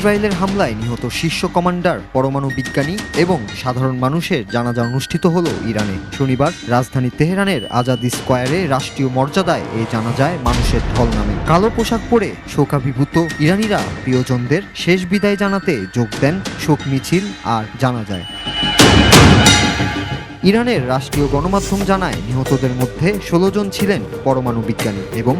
ইসরায়েলের হামলায় নিহত শীর্ষ কমান্ডার, পরমাণু বিজ্ঞানী এবং সাধারণ মানুষের জানাজা অনুষ্ঠিত হল ইরানে। শনিবার রাজধানী তেহরানের আজাদ স্কোয়ারে রাষ্ট্রীয় মর্যাদায় এই জানাজায় মানুষের ঢল নামে। কালো পোশাক পরে শোকাভিভূত ইরানিরা প্রিয়জনদের শেষ বিদায় জানাতে যোগ দেন শোক মিছিল আর জানাজায়। ইরানের রাষ্ট্রীয় গণমাধ্যম জানায়, নিহতদের মধ্যে ষোলো জন ছিলেন পরমাণু বিজ্ঞানী এবং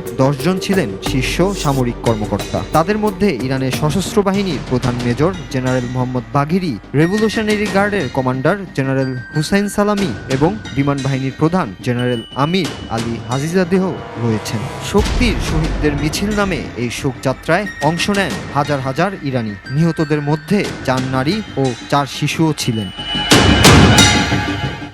জন ছিলেন শীর্ষ সামরিক কর্মকর্তা। তাদের মধ্যে ইরানের সশস্ত্র বাহিনীর প্রধান major general Mohammad Bagheri revolutionary গার্ডের কমান্ডার জেনারেল হুসাইন সালামি এবং বিমান বাহিনীর প্রধান জেনারেল আমির আলী হাজিজাদেহ রয়েছেন। শক্তির শহীদদের মিছিল নামে এই শোকযাত্রায় অংশ নেন হাজার হাজার ইরানি। নিহতদের মধ্যে চার নারী ও চার শিশুও ছিলেন।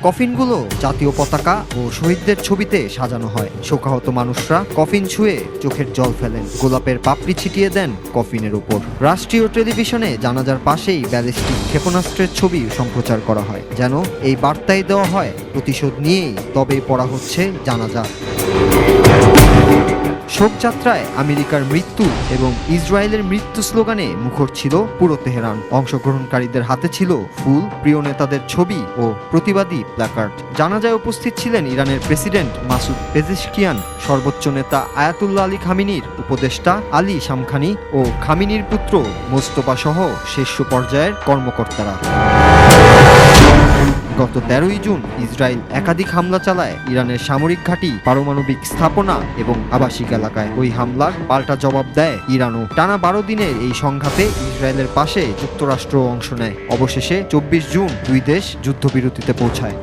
কফিনগুলো জাতীয় পতাকা ও শহীদদের ছবিতে সাজানো হয়। শোকাহত মানুষরা কফিন ছুঁয়ে চোখের জল ফেলেন। গোলাপের পাপড়ি ছিটিয়ে দেন কফিনের উপর। রাষ্ট্রীয় টেলিভিশনে জানাজার পাশেই ব্যালিস্টিক ক্ষেপণাস্ত্রের ছবি সম্প্রচার করা হয়, যেন এই বার্তায় দেওয়া হয়, প্রতিশোধ নিয়েই তবে পড়া হচ্ছে জানাজা। শোকযাত্রায় আমেরিকার মৃত্যু এবং ইসরায়েলের মৃত্যু স্লোগানে মুখর ছিল পুরো তেহরান। অংশগ্রহণকারীদের হাতে ছিল ফুল, প্রিয় নেতাদের ছবি ও প্রতিবাদী প্ল্যাকার্ড। জানাজায় উপস্থিত ছিলেন ইরানের প্রেসিডেন্ট মাসুদ পেজেশকিয়ান, সর্বোচ্চ নেতা আয়াতুল্লাহ আলী খামিনির উপদেষ্টা আলী শামখানি ও খামিনির পুত্র মোস্তফা সহ শীর্ষ পর্যায়ের কর্মকর্তারা। গত তেরোই জুন ইসরায়েল একাধিক হামলা চালায় ইরানের সামরিক ঘাঁটি, পারমাণবিক স্থাপনা এবং আবাসিক এলাকায়। ওই হামলার পাল্টা জবাব দেয় ইরানও। টানা বারো দিনের এই সংঘাতে ইসরায়েলের পাশে যুক্তরাষ্ট্র অংশ নেয়। অবশেষে চব্বিশ জুন দুই দেশ যুদ্ধবিরতিতে পৌঁছায়।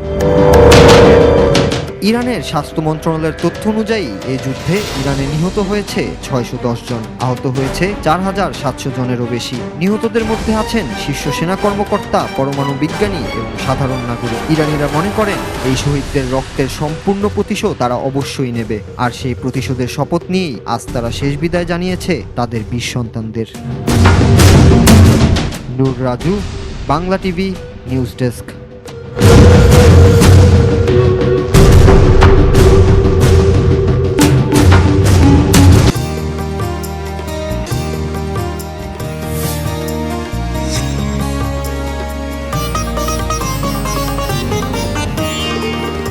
ইরানের স্বাস্থ্য মন্ত্রণালয়ের তথ্য অনুযায়ী এই যুদ্ধে ইরানে নিহত হয়েছে ছয়শো দশ জন। আহত হয়েছে চার হাজার সাতশো জনেরও বেশি। নিহতদের মধ্যে আছেন শীর্ষ সেনা কর্মকর্তা, পরমাণু বিজ্ঞানী এবং সাধারণ নাগরিক। ইরানিরা মনে করেন, এই শহীদদের রক্তের সম্পূর্ণ প্রতিশোধ তারা অবশ্যই নেবে। আর সেই প্রতিশোধের শপথ নিয়েই আজ তারা শেষ বিদায় জানিয়েছে তাদের বীর সন্তানদের। Nur Raju, Bangla TV, news desk.